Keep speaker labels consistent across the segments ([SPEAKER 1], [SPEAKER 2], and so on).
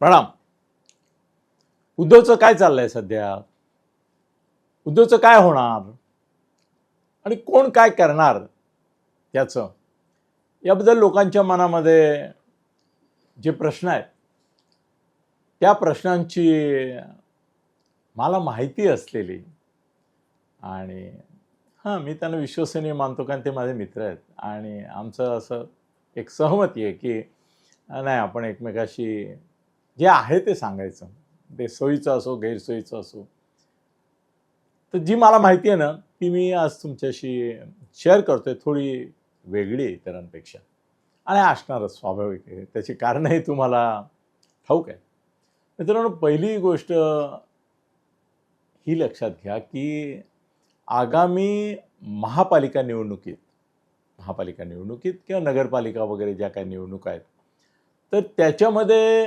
[SPEAKER 1] प्रणाम. उद्धवचं काय चाललंय सध्या? उद्धवचं काय होणार? आणि कोण काय करणार त्याचं याबद्दल लोकांच्या मनामध्ये जे प्रश्न आहेत त्या प्रश्नांची मला माहिती असलेली आणि हां मी त्यांना विश्वसनीय मानतो कारण ते माझे मित्र आहेत आणि आमचं असं एक सहमती आहे की नाही आपण एकमेकाशी जे आहे ते सांगायचं. ते सोयीचं असो गैरसोयीचं असो. तर जी मला माहिती आहे ना ती मी आज तुमच्याशी शेअर करतोय थोडी वेगळी आहे इतरांपेक्षा. आणि असणारच स्वाभाविक आहे. त्याची कारणंही तुम्हाला ठाऊक आहे. मित्रांनो पहिली गोष्ट ही लक्षात घ्या की आगामी महापालिका निवडणुकीत महापालिका निवडणुकीत किंवा नगरपालिका वगैरे ज्या काही निवडणुका आहेत तर त्याच्यामध्ये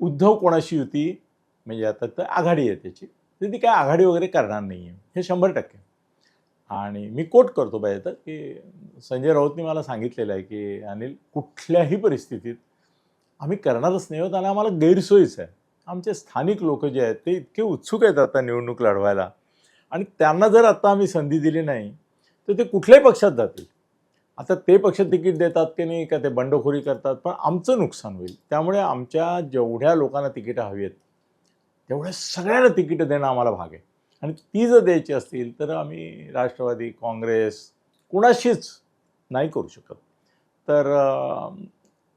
[SPEAKER 1] उद्धव कोणाशी युती म्हणजे आता तर आघाडी आहे त्याची. तर ती काय आघाडी वगैरे करणार नाही आहे हे शंभर टक्के. आणि मी कोट करतो पाहिजे तर की संजय राऊतने मला सांगितलेलं आहे की अनिल कुठल्याही परिस्थितीत आम्ही करणारच नाही आहोत आणि आम्हाला गैरसोयीच आहे. आमचे स्थानिक लोक जे आहेत ते इतके उत्सुक आहेत आता निवडणूक लढवायला. आणि त्यांना जर आता आम्ही संधी दिली नाही तर ते कुठल्याही पक्षात जातील. आता ते पक्ष तिकीट देतात की नाही का ते बंडखोरी करतात पण आमचं नुकसान होईल. त्यामुळे आमच्या जेवढ्या लोकांना तिकीटं हवी आहेत तेवढ्या सगळ्यांना तिकीटं देणं आम्हाला भाग आहे. आणि ती जर द्यायची असतील तर आम्ही राष्ट्रवादी काँग्रेस कुणाशीच नाही करू शकत. तर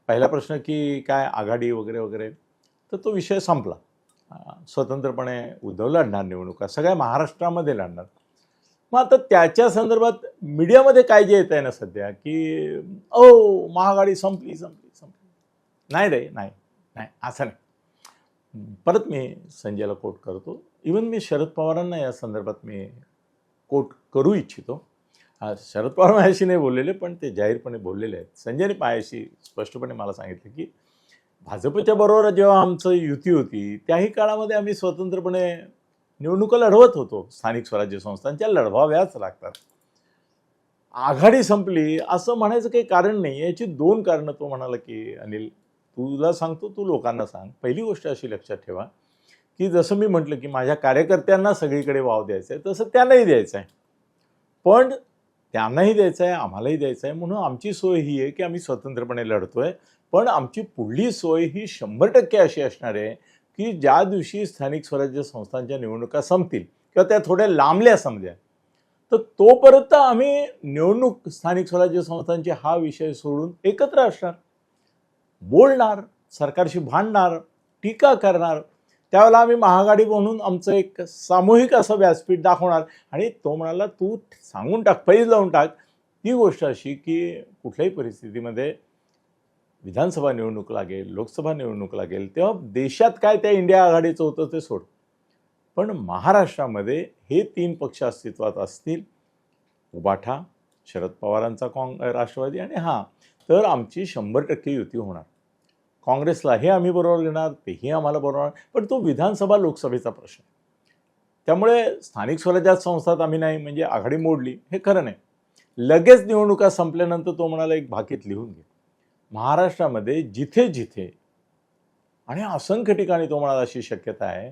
[SPEAKER 1] पहिला प्रश्न की काय आघाडी वगैरे वगैरे तर तो विषय संपला. स्वतंत्रपणे उद्धव लढणार निवडणुका सगळ्या महाराष्ट्रामध्ये लढणार. मग आता त्याच्या संदर्भात मीडियामध्ये काय जे येत आहे ना सध्या की ओ महागाडी संपली संपली संपली. नाही रे नाही नाही असं नाही. परत मी संजयला कोट करतो. इवन मी शरद पवारांना या संदर्भात मी कोट करू इच्छितो. शरद पवार माझ्याशी नाही बोललेले पण ते जाहीरपणे बोललेले आहेत. संजयने माझ्याशी स्पष्टपणे मला सांगितलं की भाजपच्या बरोबर जेव्हा आमचं युती होती त्याही काळामध्ये आम्ही स्वतंत्रपणे निवडणुका लढवत होतो स्थानिक स्वराज्य संस्थांच्या लढवाव्याच लागतात. आघाडी संपली असं म्हणायचं काही कारण नाही याची दोन कारणं तो म्हणाला की अनिल तुला सांगतो तू लोकांना सांग. पहिली गोष्ट अशी लक्षात ठेवा की जसं मी म्हटलं की माझ्या कार्यकर्त्यांना सगळीकडे वाव द्यायचा आहे तसं त्यांनाही द्यायचं आहे पण त्यांनाही द्यायचं आहे आम्हालाही द्यायचं आहे म्हणून आमची सोय ही आहे की आम्ही स्वतंत्रपणे लढतोय. पण आमची पुढली सोय ही शंभर टक्के अशी असणार आहे की ज्या दिवशी स्थानिक स्वराज्य संस्थांच्या निवडणुका संपतील किंवा त्या थोड्या लांबल्या समजा तर तोपर्यंत आम्ही निवडणूक स्थानिक स्वराज्य संस्थांचे हा विषय सोडून एकत्र असणार. बोलणार सरकारशी भांडणार टीका करणार. त्यावेळेला आम्ही महागाडी म्हणून आमचं एक सामूहिक असं व्यासपीठ दाखवणार आणि तो म्हणाला तू सांगून टाक पैज लावून टाक. ती गोष्ट अशी की कुठल्याही परिस्थितीमध्ये विधानसभा निवडणूक लागेल लोकसभा निवडणूक लागेल तेव्हा देशात काय त्या इंडिया आघाडीचं होतं ते सोड. पण महाराष्ट्रामध्ये हे तीन पक्ष अस्तित्वात असतील उबाठा शरद पवारांचा काँग राष्ट्रवादी आणि हां तर आमची शंभर टक्के युती होणार. काँग्रेसला हे आम्ही बरोबर घेणार तेही आम्हाला बरोबर पण तो विधानसभा लोकसभेचा प्रश्न आहे. त्यामुळे स्थानिक स्वराज्यात संस्थात आम्ही नाही म्हणजे आघाडी मोडली हे खरं नाही. लगेच निवडणुका संपल्यानंतर तो म्हणाला एक भाकीत लिहून घे. महाराष्ट्रामध्ये जिथे जिथे आणि असंख्य ठिकाणी तो म्हणाला अशी शक्यता आहे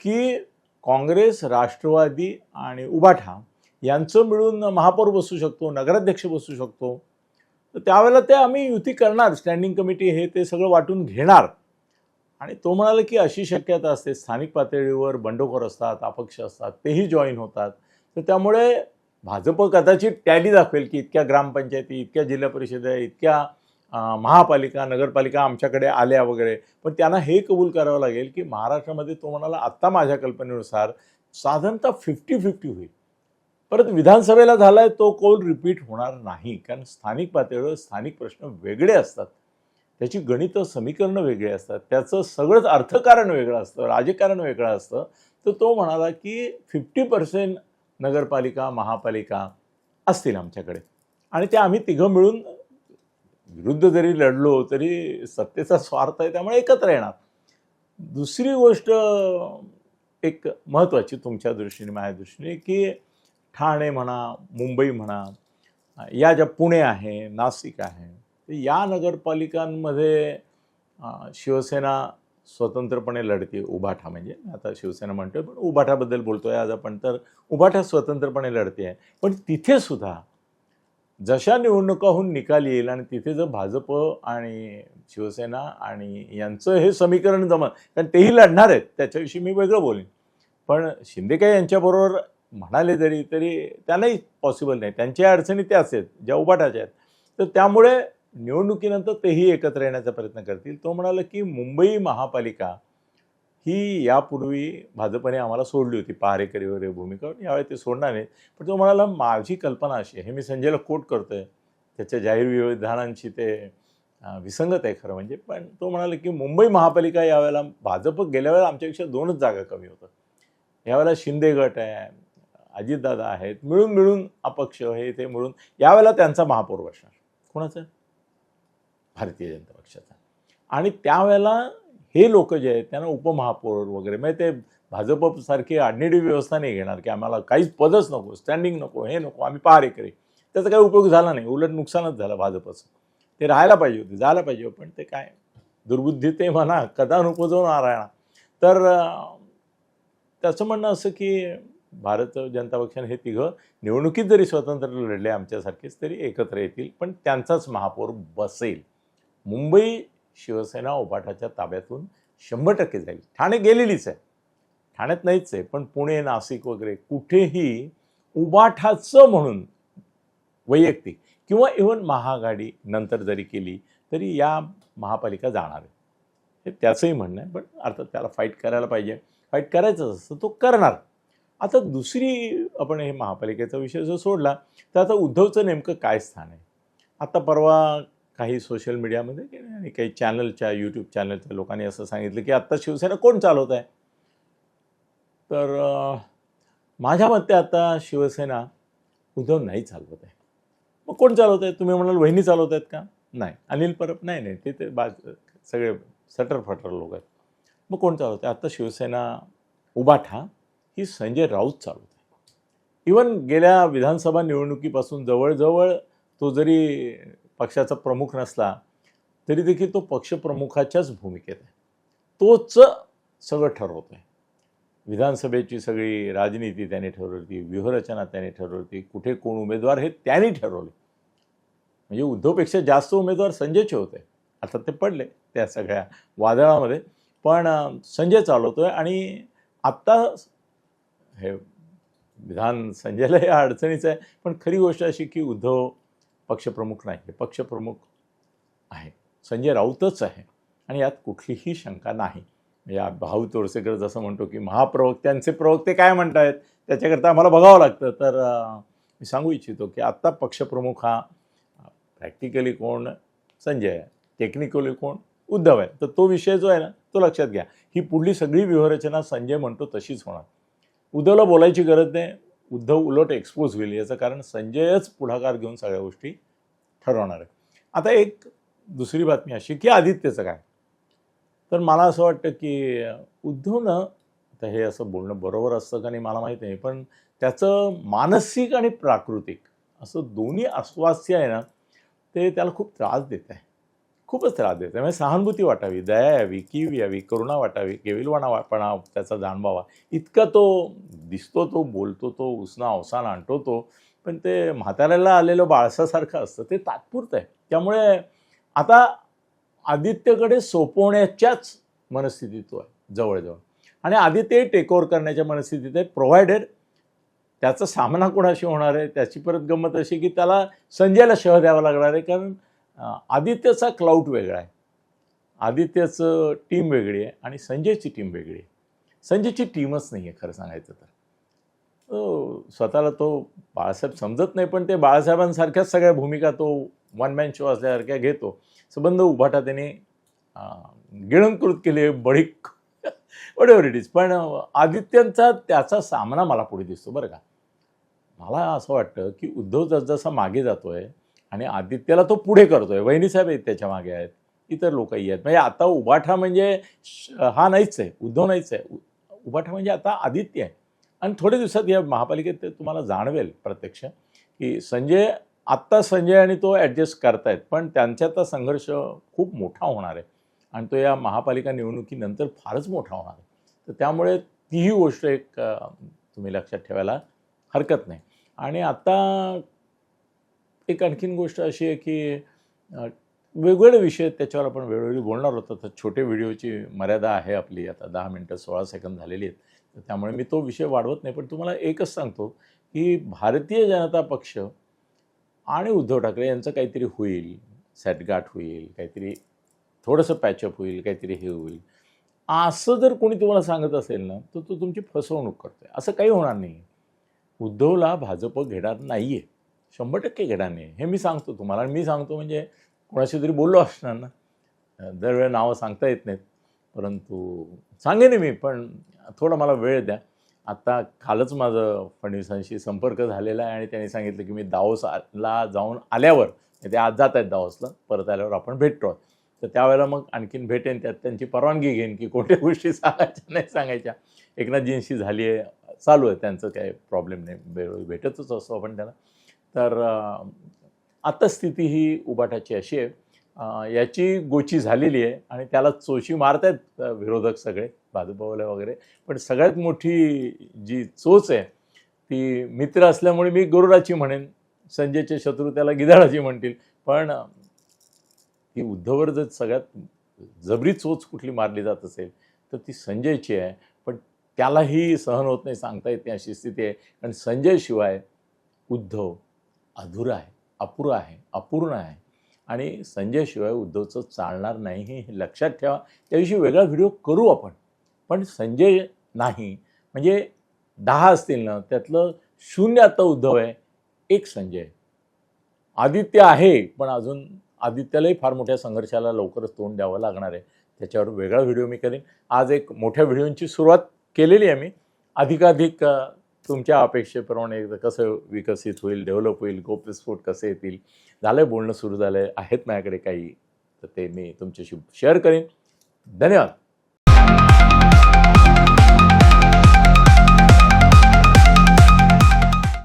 [SPEAKER 1] की काँग्रेस राष्ट्रवादी आणि उबाठा यांचं मिळून महापौर बसू शकतो नगराध्यक्ष बसू शकतो. तर त्यावेळेला ते आम्ही युती करणार स्टँडिंग कमिटी हे ते सगळं वाटून घेणार. आणि तो म्हणाला की अशी शक्यता असते स्थानिक पातळीवर बंडखोर असतात अपक्ष असतात तेही जॉईन होतात. तर त्यामुळे भाजप कदाचित टॅली दाखवेल की इतक्या ग्रामपंचायती इतक्या जिल्हा परिषदा इतक्या महापालिका नगरपालिका आमच्याकडे आल्या वगैरे. पण त्यांना हे कबूल करावं लागेल की महाराष्ट्रामध्ये तो म्हणाला आत्ता माझ्या कल्पनेनुसार साधारणतः फिफ्टी फिफ्टी होईल. परत विधानसभेला झाला आहे तो कौल रिपीट होणार नाही. कारण स्थानिक पातळीवर स्थानिक प्रश्न वेगळे असतात. त्याची गणितं समीकरणं वेगळी असतात. त्याचं सगळंच अर्थकारण वेगळं असतं राजकारण वेगळं असतं. तर तो म्हणाला की फिफ्टी पर्सेंट नगरपालिका महापालिका असतील आमच्याकडे. आणि त्या आम्ही तिघं मिळून विरुद्ध जरी लढलो तरी सत्तेचा स्वार्थ आहे त्यामुळे एकत्र येणार. दुसरी गोष्ट एक महत्त्वाची तुमच्या दृष्टीने माझ्या दृष्टीने की ठाणे म्हणा मुंबई म्हणा या ज्या पुणे आहे नाशिक आहे या नगरपालिकांमध्ये शिवसेना स्वतंत्रपणे लढते उभाठा म्हणजे आता शिवसेना म्हणतोय पण उभाठाबद्दल बोलतोय आज आपण तर उभाठा स्वतंत्रपणे लढते आहे. पण तिथेसुद्धा जशा निवडणुकाहून निकाल येईल आणि तिथे जर भाजप आणि शिवसेना आणि यांचं हे समीकरण जमत कारण तेही लढणार आहेत त्याच्याविषयी मी वेगळं बोलेन. पण शिंदे यांच्याबरोबर म्हणाले जरी तरी त्यांनाही पॉसिबल नाही. त्यांच्या अडचणी त्याच आहेत ज्या उभाटाच्या आहेत. तर त्यामुळे निवडणुकीनंतर तेही एकत्र येण्याचा प्रयत्न करतील. तो म्हणाला की मुंबई महापालिका ही यापूर्वी भाजपने आम्हाला सोडली होती. पहारेकरी वगैरे भूमिका. यावेळी ते सोडणार नाहीत. पण तो म्हणाला माझी कल्पना अशी आहे. हे मी संजयला कोट करतोय. त्याच्या जाहीर विधानांशी ते विसंगत आहे खरं म्हणजे. पण तो म्हणाला की मुंबई महापालिका यावेळेला भाजप गेल्या वेळेला आमच्यापेक्षा दोनच जागा कमी होतं. यावेळेला शिंदे गट आहे अजितदादा आहेत. मिळून मिळून अपक्ष हे ते मिळून यावेळेला त्यांचा महापौर बसणार. कोणाचा? भारतीय जनता पक्षाचा. आणि त्यावेळेला हे लोक जे आहेत त्यांना उपमहापौर वगैरे म्हणजे ते भाजपसारखी आडनिडी व्यवस्था नाही घेणार की आम्हाला काहीच पदच नको स्टँडिंग नको हे नको आम्ही पहारेकरी त्याचा काही उपयोग झाला नाही उलट नुकसानच झालं भाजपचं. ते राहायला पाहिजे होते जायला पाहिजे पण ते काय? दुर्बुद्धी ते म्हणा कदा नुको नारायणा. तर त्याचं म्हणणं असं की भारत जनता पक्षाने हे तिघं निवडणुकीत जरी स्वतंत्र लढले आमच्यासारखेच तरी एकत्र येतील पण त्यांचाच महापौर बसेल. मुंबई शिवसेना उभाटाच्या ताब्यातून शंभर टक्के जाईल. ठाणे गेलेलीच आहे. ठाण्यात नाहीच आहे पण पुणे नाशिक वगैरे कुठेही उबाठाचं म्हणून वैयक्तिक किंवा इव्हन महाआघाडी नंतर जरी केली तरी या महापालिका जाणार आहे. हे त्याचंही म्हणणं आहे पण अर्थात त्याला फाईट करायला पाहिजे. फाईट करायचंच असतं तो करणार. आता दुसरी आपण हे महापालिकेचा विषय जर सोडला तर आता उद्धवचं नेमकं काय स्थान आहे? आता परवा काही सोशल मीडियामध्ये आणि काही चॅनलच्या यूट्यूब चॅनलच्या लोकांनी असं सांगितलं की आत्ता शिवसेना कोण चालवत आहे? तर माझ्या मते आता शिवसेना उद्धव नाही चालवत आहे. मग कोण चालवत आहे? तुम्ही म्हणाल वहिनी चालवत आहेत का? नाही. अनिल परब नाही नाही. ते ते बा सगळे सटर फटर लोक आहेत. मग कोण चालवत आहे? आत्ता शिवसेना उबाठा ही संजय राऊत चालवत आहे. इवन गेल्या विधानसभा निवडणुकीपासून जवळजवळ तो जरी पक्षाचा प्रमुख नसला तरी देखील तो पक्षप्रमुखाच्याच भूमिकेत आहे. तोच सगळं ठरवत आहे विधानसभेची सगळी राजनीती त्याने ठरवली व्यूहरचना त्याने ठरवली कुठे कोण उमेदवार हे त्याने ठरवले. म्हणजे उद्धवपेक्षा जास्त उमेदवार संजयचे होते. आता ते पडले त्या सगळ्या वादळामध्ये. पण संजय चालवतोय आणि आत्ता हे विधान संजयला या अडचणीचं आहे. पण खरी गोष्ट अशी की उद्धव पक्षप्रमुख नाही हे पक्षप्रमुख आहे. संजय राऊतच आहे. आणि यात कुठलीही शंका नाही. या भाऊ तोरसेकर जसं म्हणतो की महाप्रवक्त्यांचे प्रवक्ते काय म्हणत आहेत त्याच्याकरता आम्हाला बघावं लागतं. तर मी सांगू इच्छितो की आत्ता पक्षप्रमुख हा प्रॅक्टिकली कोण? संजय आहे. टेक्निकली कोण? उद्धव आहे. तर तो विषय जो आहे ना तो लक्षात घ्या. ही पुढली सगळी व्यूहरचना संजय म्हणतो तशीच होणार. उद्धवला बोलायची गरज नाही. उद्धव उलट एक्सपोज होईल. याचं कारण संजयच पुढाकार घेऊन सगळ्या गोष्टी ठरवणार आहे. आता एक दुसरी बातमी अशी की आदित्यचं काय? तर मला असं वाटतं की उद्धवनं आता हे असं बोलणं बरोबर असतं का नाही मला माहीत नाही पण त्याचं मानसिक आणि प्राकृतिक असं दोन्ही अस्वास्थ्य आहे ना ते त्याला खूप त्रास देत आहे. खूपच त्रास देते. आहे म्हणजे सहानुभूती वाटावी दया यावी कीव यावी करुणा वाटावी केविलवाणापणा त्याचा जाणवावा इतका तो दिसतो तो बोलतो तो उसना अवसान आणतो तो पण ते म्हाताऱ्याला आलेलं बाळसासारखं असतं. ते तात्पुरतं आहे. त्यामुळे आता आदित्यकडे सोपवण्याच्याच मनस्थितीत तो आहे जवळजवळ. आणि आदित्य टेकओव्हर करण्याच्या मनस्थितीत आहे प्रोव्हायडेड त्याचा सामना कोणाशी होणार आहे त्याची परत गंमत अशी की त्याला संजयला शह द्यावा लागणार आहे कारण आदित्यचा क्लाउट वेगळा आहे. आदित्यचं टीम वेगळी आहे आणि संजयची टीम वेगळी आहे. संजयची टीमच नाही आहे खरं सांगायचं तर. स्वतःला तो बाळासाहेब समजत नाही पण ते बाळासाहेबांसारख्याच सगळ्या भूमिका तो वन मॅन शो असल्यासारख्या घेतो. संबंध उभाटा त्याने गिळंकृत केले बळीक वडेवर इट इज पण आदित्यांचा त्याचा सामना मला पुढे दिसतो बरं का. मला असं वाटतं की उद्धव जसजसा मागे जातो आहे आणि आदित्यला तो पुढे करतोय. वहिनीसाहेब आहेत त्याच्यामागे आहेत. इतर लोकही आहेत. म्हणजे आता उबाठा म्हणजे श- हा नाहीच आहे. उद्धव नाहीच आहे. उ- उबाठा म्हणजे आता आदित्य आहे. आणि थोड्या दिवसात या महापालिकेत ते तुम्हाला जाणवेल प्रत्यक्ष की संजय आत्ता संजय आणि तो ॲडजस्ट करतायत पण त्यांच्यातला संघर्ष खूप मोठा होणार आहे. आणि तो या महापालिका निवडणुकीनंतर फारच मोठा होणार आहे. तर त्यामुळे तीही गोष्ट एक तुम्ही लक्षात ठेवायला हरकत नाही. आणि आता एक आणखीन गोष्ट अशी आहे की वेगवेगळे विषय त्याच्यावर आपण वेळोवेळी बोलणार होतो तर छोटे व्हिडिओची मर्यादा आहे आपली आता दहा मिनटं सोळा सेकंद झालेली आहेत. तर त्यामुळे मी तो विषय वाढवत नाही पण तुम्हाला एकच सांगतो की भारतीय जनता पक्ष आणि उद्धव ठाकरे यांचं काहीतरी होईल सॅटगाठ होईल काहीतरी थोडंसं पॅचअप होईल काहीतरी हे होईल. असं जर कोणी तुम्हाला सांगत असेल ना तर तो तुमची फसवणूक करतोय. असं काही होणार नाही. उद्धवला भाजप घेणार नाही आहे शंभर टक्के घेणार नाही. हे मी सांगतो तुम्हाला आणि मी सांगतो म्हणजे कोणाशी तरी बोललो असणार ना. दरवेळेला नावं सांगता येत नाहीत. परंतु सांगेन मी पण थोडा मला वेळ द्या. आत्ता कालच माझं फडणवीसांशी संपर्क झालेला आहे आणि त्यांनी सांगितलं की मी दाओसला जाऊन आल्यावर ते आज जात आहेत दावसला परत आल्यावर आपण भेटतो. तर त्यावेळेला मग आणखीन भेटेन त्यात त्यांची परवानगी घेईन की कोणत्या गोष्टी सांगायच्या नाही सांगायच्या. एकनाथजींशी झाली आहे चालू आहे त्यांचं काही प्रॉब्लेम नाही. वेळोवेळी भेटतच असतो आपण त्यांना तर आता स्थिती ही उबाटाची अशी आहे. याची गोची झालेली आहे आणि त्याला चोची मारत आहेत विरोधक सगळे भाजपवाले वगैरे. पण सगळ्यात मोठी जी चोच आहे ती मित्र असल्यामुळे मी गरुडाची म्हणेन. संजयचे शत्रू त्याला गिधाडाची म्हणतील. पण ही उद्धववर जर सगळ्यात जबरी चोच कुठली मारली जात असेल तर ती संजयची आहे. पण त्यालाही सहन होत नाही सांगता येत नाही अशी स्थिती आहे. कारण संजय शिवाय उद्धव अधुरा आहे अपुरं आहे अपूर्ण आहे. आणि संजयशिवाय उद्धवचं चालणार नाही हे लक्षात ठेवा. त्याविषयी वेगळा व्हिडिओ करू आपण. पण संजय नाही. म्हणजे दहा असतील ना त्यातलं शून्य आता उद्धव आहे एक संजय. आहे. आदित्य आहे पण अजून आदित्यालाही फार मोठ्या संघर्षाला लवकरच तोंड द्यावं लागणार आहे. त्याच्यावर वेगळा व्हिडिओ मी करेन. आज एक मोठ्या व्हिडिओची सुरुवात केलेली आहे मी. अधिकाधिक तुमच्या अपेक्षेप्रमाणे कसं विकसित होईल डेव्हलप होईल गोप्यस्फोट कसे येतील झालं बोलणं सुरू झालं आहेत माझ्याकडे काही तर ते मी तुमच्याशी शेअर करेन. धन्यवाद.